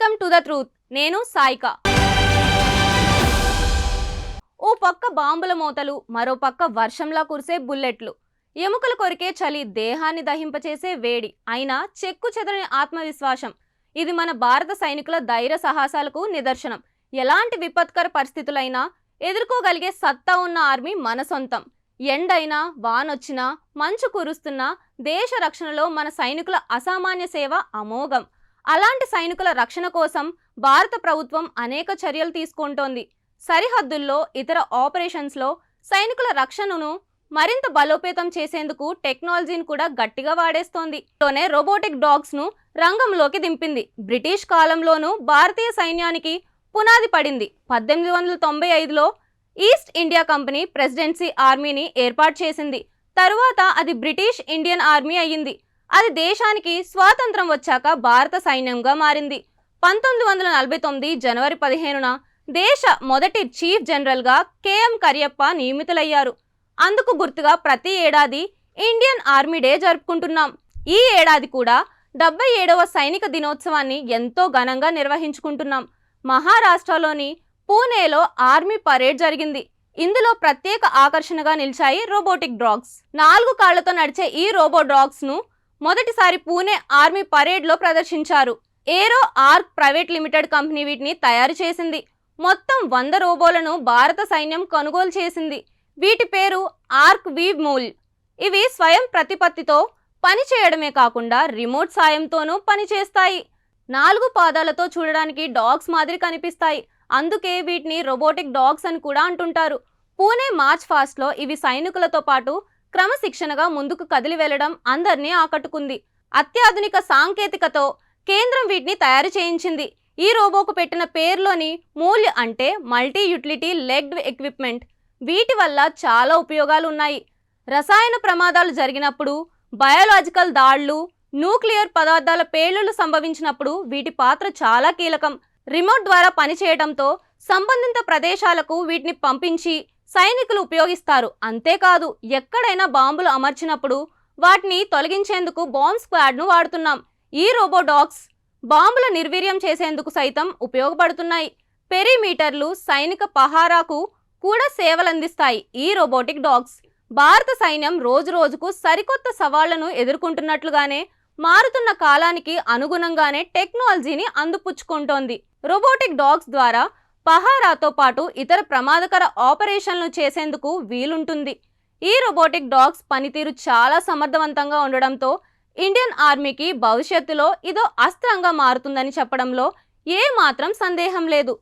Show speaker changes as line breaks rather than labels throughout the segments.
To the truth. నేను సాయిక. ఓ పక్క బాంబుల మోతలు మరో పక్క వర్షంలా కురిసే బుల్లెట్లు. ఎముకలు కొరికే చలి దేహాన్ని దహింపచేసే వేడి. అయినా చెక్కు చెదరని ఆత్మవిశ్వాసం. ఇది మన భారత సైనికుల ధైర్య సాహసాలకు నిదర్శనం. ఎలాంటి విపత్కర పరిస్థితులైనా ఎదుర్కోగలిగే సత్తా ఉన్న ఆర్మీ మన సొంతం. ఎండైనా వానొచ్చినా మంచు కురుస్తున్నా దేశ రక్షణలో మన సైనికుల అసామాన్య సేవ అమోఘం. అలాంటి సైనికుల రక్షణ కోసం భారత ప్రభుత్వం అనేక చర్యలు తీసుకుంటోంది. సరిహద్దుల్లో ఇతర ఆపరేషన్స్లో సైనికుల రక్షణను మరింత బలోపేతం చేసేందుకు టెక్నాలజీని కూడా గట్టిగా వాడేస్తోంది. తోనే రోబోటిక్ డాగ్స్ను రంగంలోకి దింపింది. బ్రిటిష్ కాలంలోనూ భారతీయ సైన్యానికి పునాది పడింది. పద్దెనిమిది వందల తొంభై ఐదులో ఈస్ట్ ఇండియా కంపెనీ ప్రెసిడెన్సీ ఆర్మీని ఏర్పాటు చేసింది. తరువాత అది బ్రిటిష్ ఇండియన్ ఆర్మీ అయ్యింది. అది దేశానికి స్వాతంత్రం వచ్చాక భారత సైన్యంగా మారింది. పంతొమ్మిది వందల నలభై తొమ్మిది జనవరి పదిహేనున దేశ మొదటి చీఫ్ జనరల్గా కెఎం కరియప్ప నియమితులయ్యారు. అందుకు గుర్తుగా ప్రతి ఏడాది ఇండియన్ ఆర్మీ డే జరుపుకుంటున్నాం. ఈ ఏడాది కూడా డెబ్బై ఏడవ సైనిక దినోత్సవాన్ని ఎంతో ఘనంగా నిర్వహించుకుంటున్నాం. మహారాష్ట్రలోని పూణేలో ఆర్మీ పరేడ్ జరిగింది. ఇందులో ప్రత్యేక ఆకర్షణగా నిలిచాయి రోబోటిక్ డ్రాగ్స్. నాలుగు కాళ్ళతో నడిచే ఈ రోబో డ్రాగ్స్ను మొదటిసారి పూణే ఆర్మీ పరేడ్లో ప్రదర్శించారు. Aero arc private limited company వీటిని తయారు చేసింది. మొత్తం వంద రోబోలను భారత సైన్యం కొనుగోలు చేసింది. వీటి పేరు ఆర్క్ వి మూల్. ఇవి స్వయం ప్రతిపత్తితో పని చేయడమే కాకుండా రిమోట్ సాయంతోనూ పనిచేస్తాయి నాలుగు పాదాలతో చూడడానికి డాగ్స్ మాదిరి కనిపిస్తాయి. అందుకే వీటిని రోబోటిక్ డాగ్స్ అని కూడా అంటుంటారు. పూణే మార్చ్ ఫాస్ట్లో ఇవి సైనికులతో పాటు క్రమశిక్షణగా ముందుకు కదిలి వెళ్ళడం అందరినీ ఆకట్టుకుంది. అత్యాధునిక సాంకేతికతో కేంద్రం వీటిని తయారు చేయించింది. ఈ రోబోకు పెట్టిన పేరులోని మూల్య అంటే మల్టీ యూటిలిటీ లెగ్డ్ ఎక్విప్మెంట్. వీటి వల్ల చాలా ఉపయోగాలు ఉన్నాయి రసాయన ప్రమాదాలు జరిగినప్పుడు బయోలాజికల్ దాళ్ళు న్యూక్లియర్ పదార్థాల పేలుళ్ళు సంభవించినప్పుడు వీటి పాత్ర చాలా కీలకం. రిమోట్ ద్వారా పనిచేయడంతో సంబంధిత ప్రదేశాలకు వీటిని పంపించి సైనికులు ఉపయోగిస్తారు. అంతేకాదు ఎక్కడైనా బాంబులు అమర్చినప్పుడు వాటిని తొలగించేందుకు బాంబ్ స్క్వాడ్ను వాడుతున్నాం. ఈ రోబోడాగ్స్ బాంబుల నిర్వీర్యం చేసేందుకు సైతం ఉపయోగపడుతున్నాయి. పెరిమీటర్లు సైనిక పహారాకు కూడా సేవలందిస్తాయి. ఈ రోబోటిక్ డాగ్స్ భారత సైన్యం రోజు రోజుకు సరికొత్త సవాళ్ళను ఎదుర్కొంటున్నట్లుగానే మారుతున్న కాలానికి అనుగుణంగానే టెక్నాలజీని అందుపుచ్చుకుంటోంది. రోబోటిక్ డాగ్స్ ద్వారా పహారాతో పాటు ఇతర ప్రమాదకర ఆపరేషన్లు చేసేందుకు వీలుంటుంది. ఈ రోబోటిక్ డాగ్స్ పనితీరు చాలా సమర్థవంతంగా ఉండడంతో ఇండియన్ ఆర్మీకి భవిష్యత్తులో ఇదో అస్త్రంగా మారుతుందని చెప్పడంలో ఏ మాత్రం సందేహం లేదు.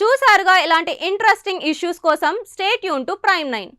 చూసారుగా ఇలాంటి ఇంట్రెస్టింగ్ ఇష్యూస్ కోసం stay tuned to prime nine.